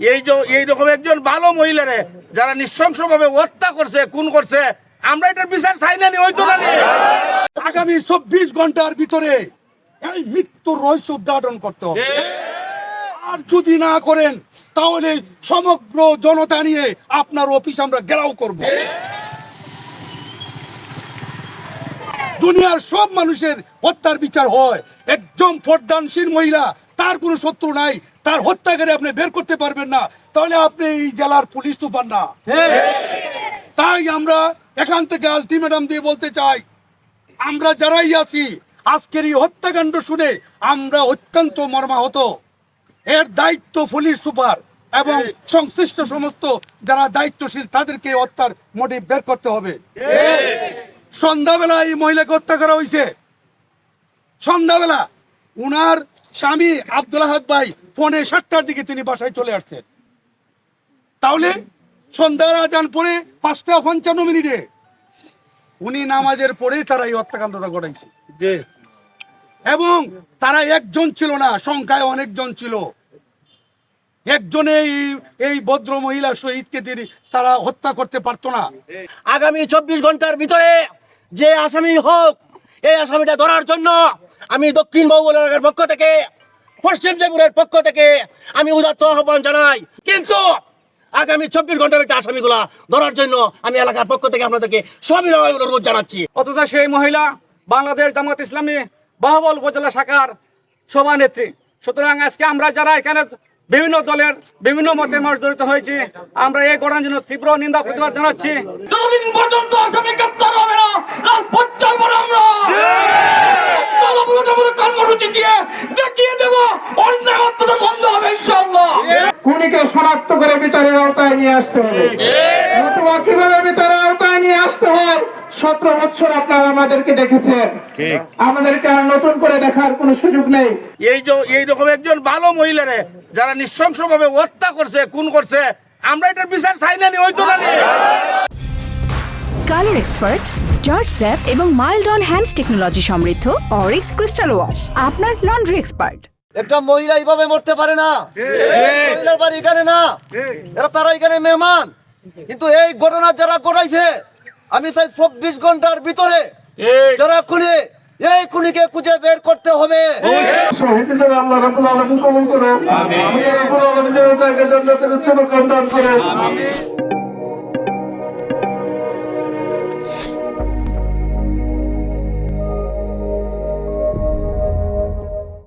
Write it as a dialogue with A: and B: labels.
A: এই যে এইরকম একজন ভালো মহিলারে যারা নিঃশংসভাবে হত্যা করছে খুন করছে আমরা এটার বিচার চাই না ওই তো
B: আগামী চব্বিশ ঘণ্টার ভিতরে এই মৃত্যুর রহস্য উদ্ঘাটন করতে হবে। আর যদি না করেন তাহলে সমগ্র জনতা নিয়ে আপনার অফিস আমরা গেরাও করব। দুনিয়ার সব মানুষের হত্যার বিচার হয়। একদম ফোটদানশীল মহিলা, তার কোনো শত্রু নাই, তার হত্যাকারী আপনি বের করতে পারবেন না। তাহলে আপনি এই জেলার পুলিশ সুপার না। তাই আমরা এখান থেকে আলটিমেটাম দিয়ে বলতে চাই, আমরা যারাই আছি, আজকের এই হত্যাকাণ্ড শুনে আমরা অত্যন্ত মর্মাহত। এর দায়িত্ব পুলিশ সুপার এবং সংশ্লিষ্ট সমস্ত যারা দায়িত্বশীল, তাদেরকে হত্যার মোটিভ বের করতে হবে। সন্ধ্যাবেলা এই মহিলাকে হত্যা করা হয়েছে। সন্ধ্যাবেলা উনার স্বামী আব্দুল আহাদ ভাই পৌনে সাতটার দিকে তিনি বাসায় চলে আসছেন। তাহলে সন্ধ্যার আজান পরে পাঁচটা পঞ্চান্ন মিনিটে উনি নামাজের পরেই তারা এই হত্যাকাণ্ডটা ঘটাইছে। এবং তারা একজন ছিল না সংখ্যায় অনেকজন ছিল। একজনে এই- এই ভদ্র মহিলা শহীদকে তিনি তারা হত্যা করতে পারতো না।
C: আগামী চব্বিশ ঘণ্টার ভিতরে যে আসামি হোক এই আসামিটা ধরার জন্য আমি দক্ষিণ বহুবল এলাকার পক্ষ থেকে পশ্চিম জয়পুরের পক্ষ থেকে আমি উদার্ত আহ্বান জানাই। কিন্তু আগামী চব্বিশ ঘণ্টার ভিতরে আসামিগুলা ধরার জন্য আমি এলাকার পক্ষ থেকে আপনাদেরকে সবিনয় অনুরোধ জানাচ্ছি।
D: অথচ সেই মহিলা বাংলাদেশ জামাত ইসলামী বাহবল উপজেলা শাখার সভানেত্রী। সুতরাং আজকে আমরা যারা এখানে বিভিন্ন দলের বিভিন্ন মতে মানুষ জড়িত হয়েছি আমরা এই ঘটনার জন্য তীব্র নিন্দা প্রতিবাদ জানাচ্ছি।
E: শনাক্ত করে বিচারের আওতায় নিয়ে আসতে হবে। নতুবা কীভাবে বিচারের আওতায় নিয়ে আসতে হয় সতেরো বছর আপনারা আমাদেরকে দেখেছেন। আমাদেরকে আর নতুন করে দেখার কোনো সুযোগ নেই।
A: এই যে এইরকম একজন ভালো মহিলারে যারা নৃশংসভাবে হত্যা করছে খুন করছে আমরা এটার বিচার চাই না ওই তো না
F: কালার এক্সপার্ট জর্জ স্যাপ এবং মাইল্ড অন হ্যান্ডস টেকনোলজি সমৃদ্ধ অরিক্স ক্রিস্টাল ওয়াশ আপনার লন্ড্রি এক্সপার্ট।
C: একটা মহিলা এইভাবে মরতে পারে না। মহিলার বাড়ি এখানে না। এরা তারা এখানে মেহমান। কিন্তু এই ঘটনা যারা ঘটাইছে আমি চাই চব্বিশ ঘণ্টার ভিতরে যারা খুনি এই খুনিকে খুঁজে বের করতে হবে।
E: শহীদ হিসেবে আল্লাহ রাব্বুল আলামিন কবুল করে আমি রাব্বুল আলামিন যেন তাকে জান্নাতের উচ্চ মাকাম দান করেন